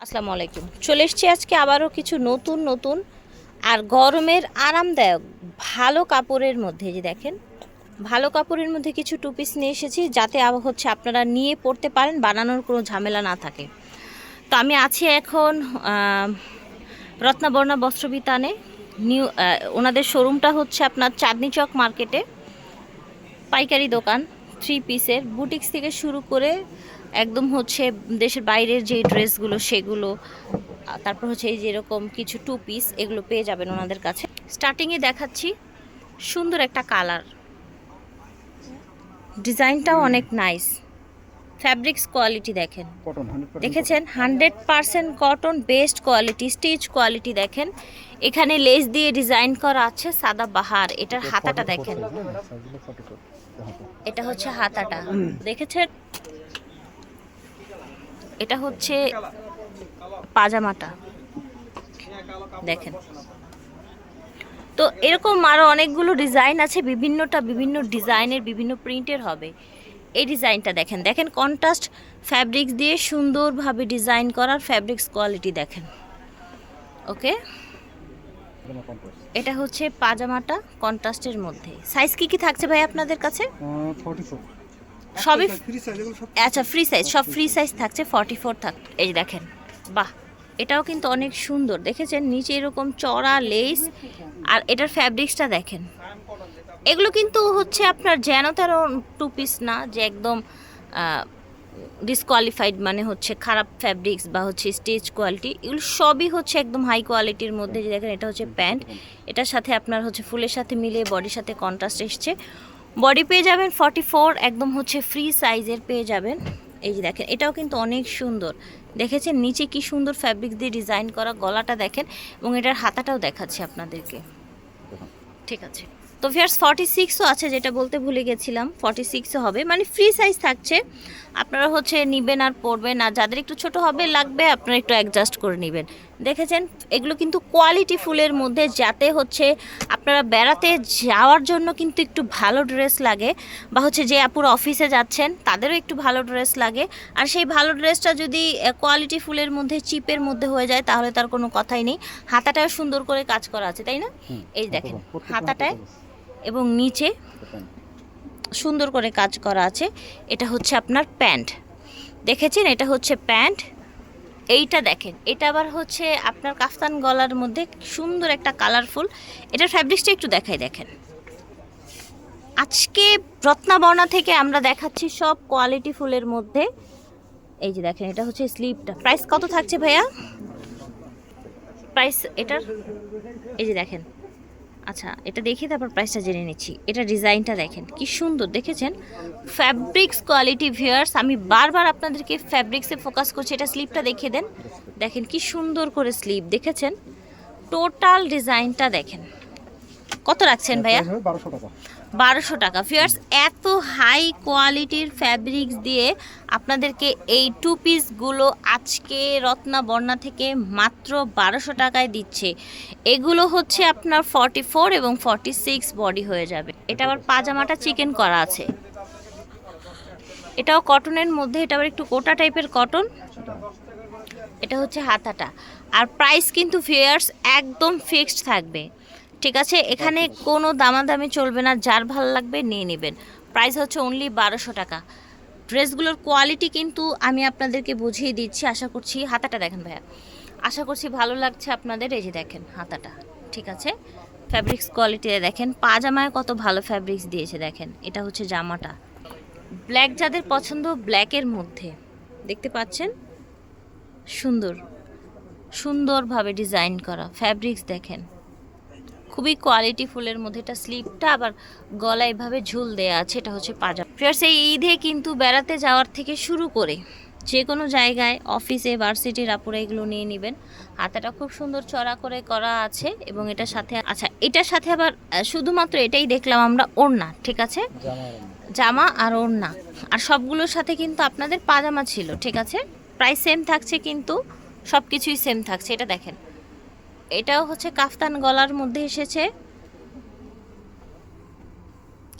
আসসালামু আলাইকুম। চলে এসছি আজকে আবারও কিছু নতুন নতুন আর গরমের আরামদায়ক ভালো কাপড়ের মধ্যে যে দেখেন। ভালো কাপড়ের মধ্যে কিছু টু পিস নিয়ে এসেছি যাতে আবার হচ্ছে আপনারা নিয়ে পড়তে পারেন, বানানোর কোনো ঝামেলা না থাকে। তো আমি আছি এখন রত্নাবর্ণা বস্ত্রবিতানে। নিউ ওনাদের শোরুমটা হচ্ছে আপনার চাঁদনি চক মার্কেটে। পাইকারি দোকান থ্রি পিসের বুটিক্স থেকে শুরু করে একদম হচ্ছে দেশের বাইরের যে ড্রেসগুলো সেগুলো তারপর হচ্ছে এই যেরকম কিছু টু পিস এগুলো পেয়ে যাবেন ওনাদের কাছে। স্টার্টিংয়ে দেখাচ্ছি সুন্দর একটা কালার ডিজাইনটাও অনেক নাইস ফ্যাব্রিক্স কোয়ালিটি দেখেন। দেখেছেন? Hundred percent cotton best quality stitch quality দেখেন। এখানে লেস দিয়ে ডিজাইন করা আছে সাদা বাহার। এটার হাতাটা দেখেন। এটা হচ্ছে হাতাটা। দেখেছেন? এটা হচ্ছে পাজামাটা। দেখেন। তো এরকম আরও অনেকগুলো ডিজাইন আছে, বিভিন্নটা বিভিন্ন ডিজাইনের, বিভিন্ন প্রিন্টের হবে। এই ডিজাইনটা দেখেন। দেখেন কন্ট্রাস্ট ফ্যাব্রিক্স দিয়ে সুন্দরভাবে ডিজাইন করার ফ্যাব্রিক্স কোয়ালিটি দেখেন। ওকে? এটা হচ্ছে পাজামাটা কন্ট্রাস্টের মধ্যে। সাইজ কি কি থাকছে ভাই আপনাদের কাছে? সবই আচ্ছা ফ্রি সাইজ সব ফ্রি সাইজ থাকছে ফর্টি ফোর থাক এই দেখেন বাহ। এটাও কিন্তু অনেক সুন্দর দেখেছেন? নিচে এরকম চড়া লেস আর এটার ফ্যাব্রিক্সটা দেখেন। এগুলো কিন্তু হচ্ছে আপনার যেন তেরো টু পিস না যে একদম ডিসকোয়ালিফাইড মানে হচ্ছে খারাপ ফ্যাব্রিক্স বা হচ্ছে স্টেজ কোয়ালিটি এগুলো সবই হচ্ছে একদম হাই কোয়ালিটির মধ্যে। যে দেখেন এটা হচ্ছে প্যান্ট। এটার সাথে আপনার হচ্ছে ফুলের সাথে মিলিয়ে বডির সাথে কন্ট্রাস্ট এসছে। বডি পেয়ে যাবেন ফর্টি ফোর একদম হচ্ছে ফ্রি সাইজের পেয়ে যাবেন। এই যে দেখেন এটাও কিন্তু অনেক সুন্দর। দেখেছেন? নিচে কি সুন্দর ফ্যাব্রিক দিয়ে ডিজাইন করা গলাটা দেখেন এবং এটার হাতাটাও দেখাচ্ছে আপনাদেরকে। ঠিক আছে। তো ফিয়ার্স ফর্টি সিক্সও আছে যেটা বলতে ভুলে গেছিলাম ফর্টি সিক্সও হবে। মানে ফ্রি সাইজ থাকছে। আপনারা হচ্ছে নিবেন আর পরবেন আর যাদের একটু ছোট হবে লাগবে আপনারা একটু অ্যাডজাস্ট করে নেবেন। দেখেছেন? এগুলো কিন্তু কোয়ালিটি ফুলের মধ্যে যাতে হচ্ছে আপনারা বেড়াতে যাওয়ার জন্য কিন্তু একটু ভালো ড্রেস লাগে বা হচ্ছে যে আপুর অফিসে যাচ্ছেন তাদেরও একটু ভালো ড্রেস লাগে। আর সেই ভালো ড্রেসটা যদি কোয়ালিটি ফুলের মধ্যে চিপের মধ্যে হয়ে যায় তাহলে তার কোনো কথাই নেই। হাতাটাও সুন্দর করে কাজ করা আছে তাই না? এই দেখেন হাতাটায় এবং নিচে সুন্দর করে কাজ করা আছে। এটা হচ্ছে আপনার প্যান্ট। দেখেছেন? এটা হচ্ছে প্যান্ট। এইটা দেখেন। এটা আবার হচ্ছে আপনার কাফতান গলার মধ্যে সুন্দর একটা কালারফুল। এটার ফ্যাব্রিক্সটা একটু দেখাই, দেখেন। আজকে রত্নাবর্ণা থেকে আমরা দেখাচ্ছি সব কোয়ালিটি ফুলের মধ্যে। এই যে দেখেন, এটা হচ্ছে স্লিপটা। প্রাইস কত থাকছে ভাইয়া? প্রাইস এটার? এই যে দেখেন। আচ্ছা এটা দেখি তারপর প্রাইসটা জেনে নিচ্ছি। এটা ডিজাইনটা দেখেন কি সুন্দর দেখেছেন? ফ্যাব্রিক্স কোয়ালিটি ভিয়ার্স আমি বারবার আপনাদেরকে ফ্যাব্রিক্সে ফোকাস করছি এটা স্লিপটা দেখে দেন। দেখেন কি সুন্দর করে স্লিপ দেখেছেন? টোটাল ডিজাইনটা দেখেন। কত রাখছেন ভাইয়া? বারোশো টাকা। বারোশো টাকা। ফিয়ার্স এত হাই কোয়ালিটির ফ্যাব্রিক্স দিয়ে আপনাদেরকে এই টু পিসগুলো আজকে রত্না বর্ণা থেকে মাত্র বারোশো টাকায় দিচ্ছে। এগুলো হচ্ছে আপনার ফর্টি ফোর এবং ফর্টি সিক্স বডি হয়ে যাবে। এটা আবার পাজামাটা চিকেন করা আছে। এটাও কটনের মধ্যে, এটা আবার একটু কোটা টাইপের কটন এটা হচ্ছে হাতাটা। আর প্রাইস কিন্তু ফিয়ার্স একদম ফিক্সড থাকবে। ঠিক আছে? এখানে কোনো দামাদামি চলবে না যার ভালো লাগবে নিয়ে নেবেন। প্রাইস হচ্ছে অনলি বারোশো টাকা। ড্রেসগুলোর কোয়ালিটি কিন্তু আমি আপনাদেরকে বুঝিয়ে দিচ্ছি আশা করছি হাতাটা দেখেন ভাইয়া। আশা করছি ভালো লাগছে আপনাদের এই যে দেখেন হাতাটা ঠিক আছে? ফ্যাব্রিক্স কোয়ালিটি দেখেন পাজামায় কত ভালো ফ্যাব্রিক্স দিয়েছে দেখেন এটা হচ্ছে জামাটা। ব্ল্যাক যাদের পছন্দ ব্ল্যাকের মধ্যে দেখতে পাচ্ছেন? সুন্দর সুন্দরভাবে ডিজাইন করা ফ্যাব্রিক্স দেখেন। খুবই কোয়ালিটি ফুলের মধ্যে এটা স্লিপটা আবার গলায় এভাবে ঝুল দেয়া আছে, এটা হচ্ছে পাজামা ফিয়ার্স এই ঈদে কিন্তু বেড়াতে যাওয়ার থেকে শুরু করে যে কোনো জায়গায় অফিসে ভার্সিটির আপুরা এগুলো নিয়ে নেবেন। হাতাটা খুব সুন্দর চড়া করে করা আছে এবং এটার সাথে আচ্ছা এটার সাথে আবার শুধুমাত্র এটাই দেখলাম আমরা, ওড়না, ঠিক আছে? জামা আর ওড়না। আর সবগুলোর সাথে কিন্তু আপনাদের পাজামা ছিল, ঠিক আছে? প্রাইস সেম থাকছে কিন্তু সব কিছুই সেম থাকছে, এটা দেখেন। এটাও হচ্ছে কাফতান গলার মধ্যে এসেছে।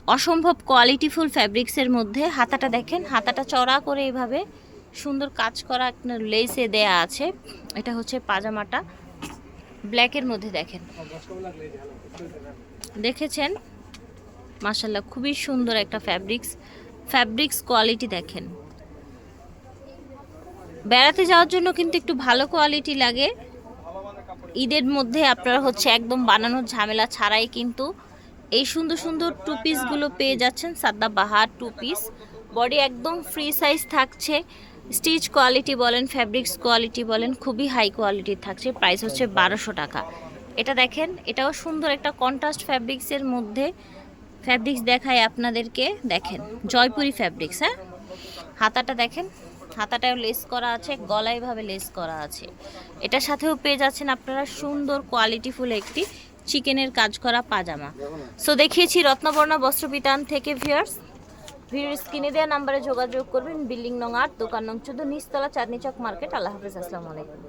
অসম্ভব কোয়ালিটিফুল ফ্যাব্রিক্সের মধ্যে। হাতাটা দেখেন, হাতাটা চড়া করে এভাবে সুন্দর কাজ করা একটা লেসে দেয়া আছে। এটা হচ্ছে পাজামাটা। ব্ল্যাকের মধ্যে দেখেন। দেখেছেন? মাসাল্লাহ খুবই সুন্দর একটা ফ্যাব্রিক্স ফ্যাব্রিক্স কোয়ালিটি দেখেন। বেড়াতে যাওয়ার জন্য কিন্তু একটু ভালো কোয়ালিটি লাগে। ঈদের মধ্যে আপনারা হচ্ছে একদম বানানোর ঝামেলা ছাড়াই কিন্তু এই সুন্দর সুন্দর টু পিসগুলো পেয়ে যাচ্ছেন সাদ্দা বাহার টু পিস বডি একদম ফ্রি সাইজ থাকছে। স্টিচ কোয়ালিটি বলেন ফ্যাব্রিক্স কোয়ালিটি বলেন, খুবই হাই কোয়ালিটির থাকছে। প্রাইস হচ্ছে বারোশো টাকা। এটা দেখেন, এটাও সুন্দর একটা কন্ট্রাস্ট ফ্যাব্রিক্সের মধ্যে। ফ্যাব্রিক্স দেখায় আপনাদেরকে, দেখেন, জয়পুরি ফ্যাব্রিক্স হ্যাঁ? হাতাটা দেখেন হাতাটাও লেস করা আছে গলায় ভাবে লেস করা আছে। এটার সাথেও পেয়ে যাচ্ছেন আপনারা সুন্দর কোয়ালিটিফুল একটি চিকেনের কাজ করা পাজামা। সো দেখিয়েছি রত্নবর্ণা বস্ত্রবিতান থেকে ভিয়ার্স ভিউয়ার্স স্ক্রিনে দেওয়া নাম্বারে যোগাযোগ করবেন, বিল্ডিং নং আট, দোকান নং চোদ্দ, নিচতলা চাঁদনি চক মার্কেট। আল্লাহ হাফিজ, আসসালামু আলাইকুম।